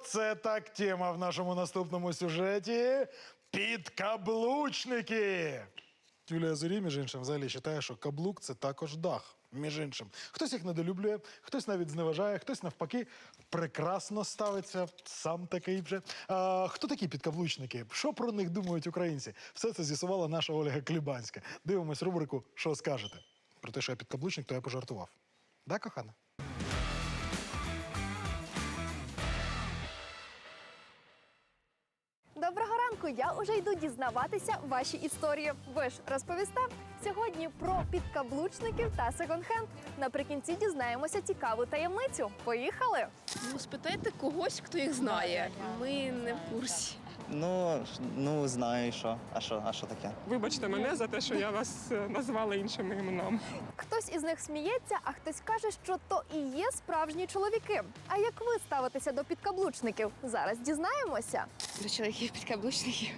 Оце так тема в нашому наступному сюжеті. Підкаблучники. Юлія Зорі, між іншим, взагалі вважає, що каблук це також дах. Між іншим, хтось їх недолюблює, хтось навіть зневажає, хтось навпаки прекрасно ставиться. Сам такий вже. А, хто такі підкаблучники? Що про них думають українці? Все це з'ясувала наша Ольга Клібанська. Дивимось рубрику Що скажете? Про те, що я підкаблучник, то я пожартував. Да, кохана? Ранку! Я уже йду дізнаватися ваші історії. Ви ж розповісте сьогодні про підкаблучників та секонд-хенд. Наприкінці дізнаємося цікаву таємницю. Поїхали! Ну, спитайте когось, хто їх знає. Ми не в курсі. Ну, ну знаю, і що. А що, а що таке? Вибачте мене за те, що я вас е, назвала іншими іменами. Хтось із них сміється, а хтось каже, що то і є справжні чоловіки. А як ви ставитеся до підкаблучників? Зараз дізнаємося. До чоловіків підкаблучників.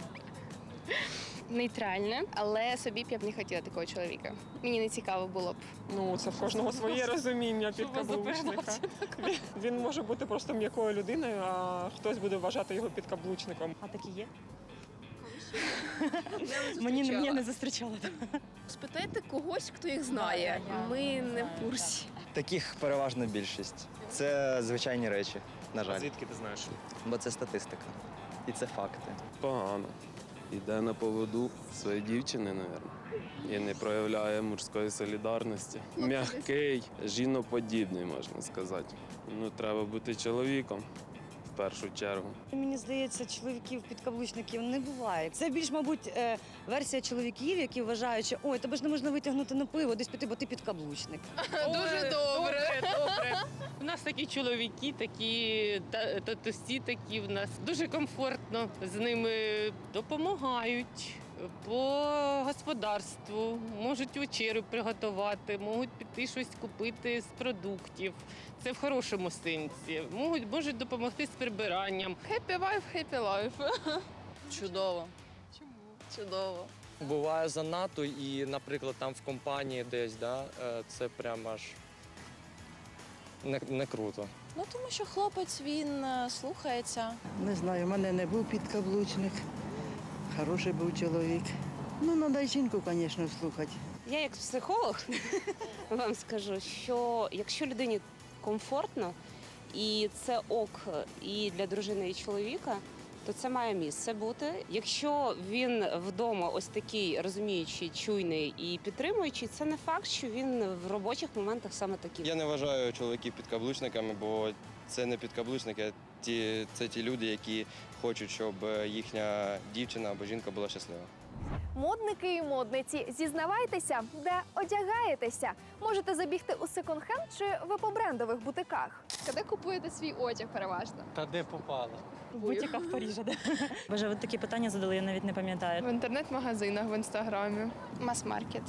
Нейтральне, але собі б я б не хотіла такого чоловіка. Мені не цікаво було б. Ну, це в кожного своє розуміння підкаблучника. Він, він може бути просто м'якою людиною, а хтось буде вважати його підкаблучником. А такі є? Мені мені не зустрічала. Спитайте когось, хто їх знає. Ми не в курсі. Таких переважна більшість. Це звичайні речі, на жаль. Звідки ти знаєш? Бо це статистика. І це факти. Погано. Йде на поводу своєї дівчини, мабуть. І не проявляє мужської солідарності. М'який, жіноподібний, можна сказати. Ну, треба бути чоловіком в першу чергу. Мені здається, чоловіків підкаблучників не буває. Це більш, мабуть, е, версія чоловіків, які вважають, що ой, тебе ж не можна витягнути на пиво, десь піти, бо ти підкаблучник. Дуже добре. Добре. У нас такі чоловіки, такі та- татусі такі в нас. Дуже комфортно з ними допомагають по господарству, можуть вечерю приготувати, можуть піти щось купити з продуктів. Це в хорошому сенсі. Можуть, можуть допомогти з прибиранням. Happy wife, happy life. Чудово. Чому? Чудово. Буває занадто, і, наприклад, там в компанії десь, да, е, це прямо аж не, не круто. Ну тому що хлопець він е, слухається. Не знаю, в мене не був підкаблучник. Хороший був чоловік. Ну, треба жінку, звісно, слухати. Я як психолог вам скажу, що якщо людині комфортно і це ок і для дружини, і чоловіка, то це має місце бути. Якщо він вдома ось такий розуміючий, чуйний і підтримуючий, це не факт, що він в робочих моментах саме такий. Я не вважаю чоловіків підкаблучниками, бо це не підкаблучники, ті, це ті люди, які хочуть, щоб їхня дівчина або жінка була щаслива. Модники і модниці, зізнавайтеся, де одягаєтеся. Можете забігти у секонд-хенд чи ви по брендових бутиках. Де купуєте свій одяг переважно? Та де попало? В бутіках Парижа, да. Боже, ви такі питання задали, я навіть не пам'ятаю. В інтернет-магазинах, в інстаграмі. Мас-маркет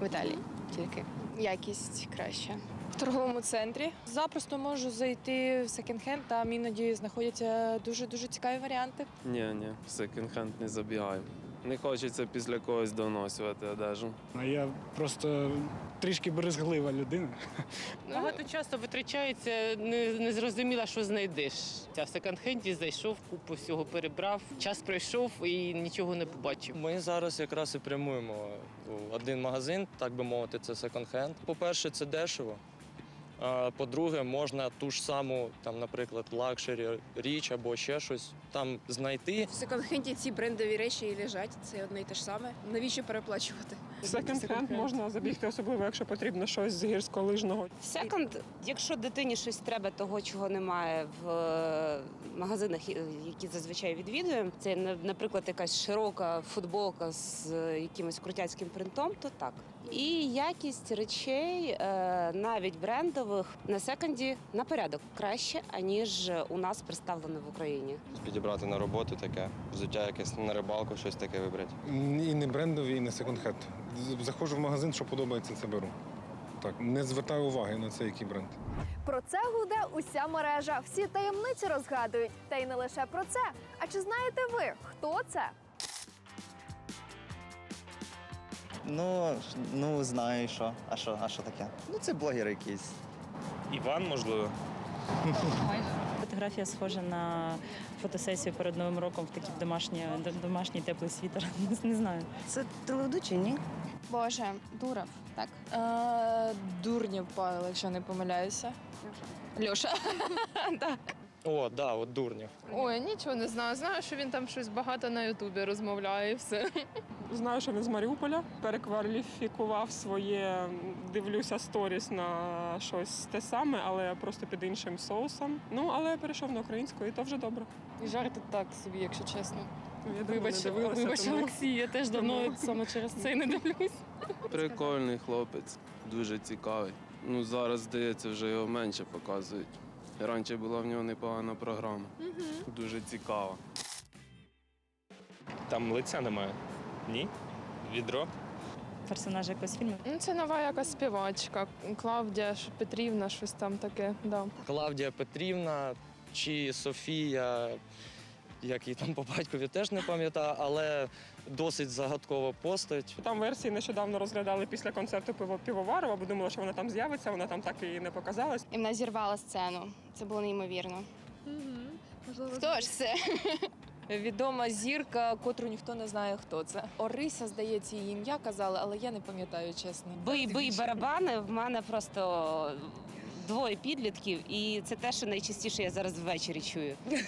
в Італії тільки. Якість краща. В торговому центрі. Запросто можу зайти в секонд-хенд, там іноді знаходяться дуже-дуже цікаві варіанти. Ні, ні, в секонд-хенд не забігаю. Не хочеться після когось доносювати одежу. А я просто трішки брезглива людина. Багато часу витрачається, не, не зрозуміла, що знайдеш. Ця в секонд-хенді зайшов, купу всього перебрав, час пройшов і нічого не побачив. Ми зараз якраз і прямуємо в один магазин, так би мовити, це секонд-хенд. По-перше, це дешево. По-друге, можна ту ж саму, там, наприклад, лакшері річ або ще щось там знайти. В секонд-хенді ці брендові речі і лежать. Це одне й те ж саме. Навіщо переплачувати? Секонд-хенд можна забігти, особливо, якщо потрібно щось з гірськолижного. Секонд, якщо дитині щось треба, того чого немає в е, магазинах, які зазвичай відвідуємо, це на- наприклад якась широка футболка з е, якимось крутяцьким принтом, то так. І якість речей, е, навіть брендових, на секонді на порядок краще, аніж у нас представлено в Україні. Підібрати на роботу таке, взуття якесь на рибалку, щось таке вибрати. І не брендові, і не секонд-хенд. Заходжу в магазин, що подобається, це беру. Так, не звертаю уваги на це, який бренд. Про це гуде уся мережа. Всі таємниці розгадують. Та й не лише про це. А чи знаєте ви, хто це? Ну, ну знаю, і що. А що, а що таке? Ну, це блогер якийсь. Іван, можливо. фотографія схожа на фотосесію перед Новим роком в такий домашній, домашній теплий світер. Не знаю. Це телеведучий, ні? Боже, Дуров, так? Е, Дурнів Павел, якщо не помиляюся. Льоша. так. О, да, от дурнів. Ой, нічого не знаю. Знаю, що він там щось багато на Ютубі розмовляє і все. Знаю, що він з Маріуполя перекваліфікував своє, дивлюся, сторіс на щось те саме, але просто під іншим соусом. Ну, але перейшов на українську, і то вже добре. І жарти так собі, якщо чесно. Я давно Вибач, не дивилася, вибач, тому- Олексій, я теж давно саме через це не дивлюсь. Прикольний хлопець, дуже цікавий. Ну зараз, здається, вже його менше показують. Раніше була в нього непогана програма. Дуже цікава. Там лиця немає. Ні? Відро? Персонаж якогось фільму. Ну, Це нова якась співачка. Клавдія Ш- Петрівна, щось там таке. Да. Клавдія Петрівна чи Софія, як її там по батькові теж не пам'ятаю, але досить загадкова постать. Там версії нещодавно розглядали після концерту пиво Півоварова, бо думала, що вона там з'явиться, вона там так і не показалась. І вона зірвала сцену. Це було неймовірно. Можливо, Хто ж це? Відома зірка, котру ніхто не знає, хто це. Орися, здається, її ім'я казали, але я не пам'ятаю чесно. Бий, бий барабани. В мене просто двоє підлітків, і це те, що найчастіше я зараз ввечері чую.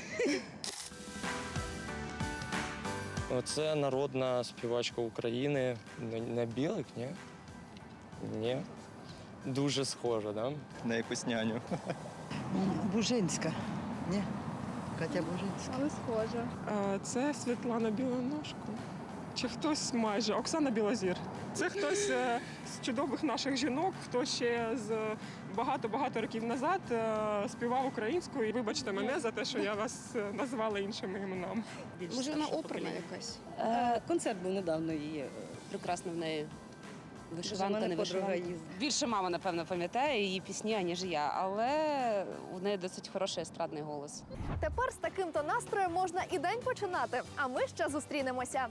Це народна співачка України. Не, не білик, ні? Ні. Дуже схожа, да? На якусь няню. Бужинська. Ні? Катя Бужинська. Але схожа. Це Світлана Білоножко. Чи хтось майже Оксана Білозір. Це хтось е, з чудових наших жінок, хто ще з багато-багато років назад е, співав українською. І вибачте мене за те, що я вас е, назвала іншими іменами. Може, вона оперна якась. Концерт був недавно її. Прекрасно в неї вишиванка, не вишиванка. Більше мама, напевно, пам'ятає її пісні, аніж я, але у неї досить хороший естрадний голос. Тепер з таким то настроєм можна і день починати. А ми ще зустрінемося.